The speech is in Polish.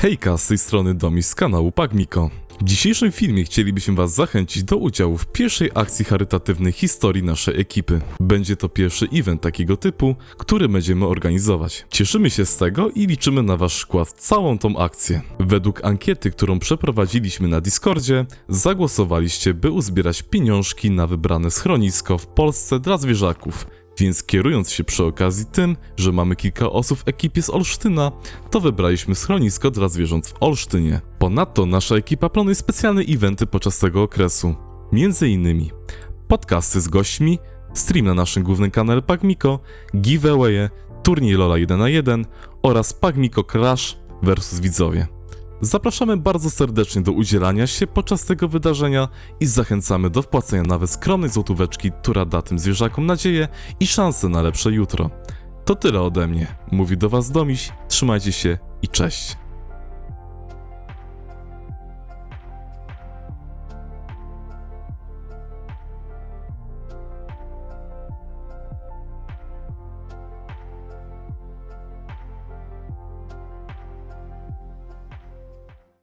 Hejka, z tej strony Domi z kanału Pagmiko. W dzisiejszym filmie chcielibyśmy Was zachęcić do udziału w pierwszej akcji charytatywnej historii naszej ekipy. Będzie to pierwszy event takiego typu, który będziemy organizować. Cieszymy się z tego i liczymy na Wasz wkład w całą tą akcję. Według ankiety, którą przeprowadziliśmy na Discordzie, zagłosowaliście, by uzbierać pieniążki na wybrane schronisko w Polsce dla zwierzaków. Więc kierując się przy okazji tym, że mamy kilka osób w ekipie z Olsztyna, to wybraliśmy schronisko dla zwierząt w Olsztynie. Ponadto nasza ekipa planuje specjalne eventy podczas tego okresu. Między innymi podcasty z gośćmi, stream na naszym głównym kanale Pagmiko, giveawaye, turniej Lola 1 na 1 oraz Pagmiko Crash versus widzowie. Zapraszamy bardzo serdecznie do udzielania się podczas tego wydarzenia i zachęcamy do wpłacenia nawet skromnej złotóweczki, która da tym zwierzakom nadzieję i szansę na lepsze jutro. To tyle ode mnie. Mówi do Was Domiś, trzymajcie się i cześć.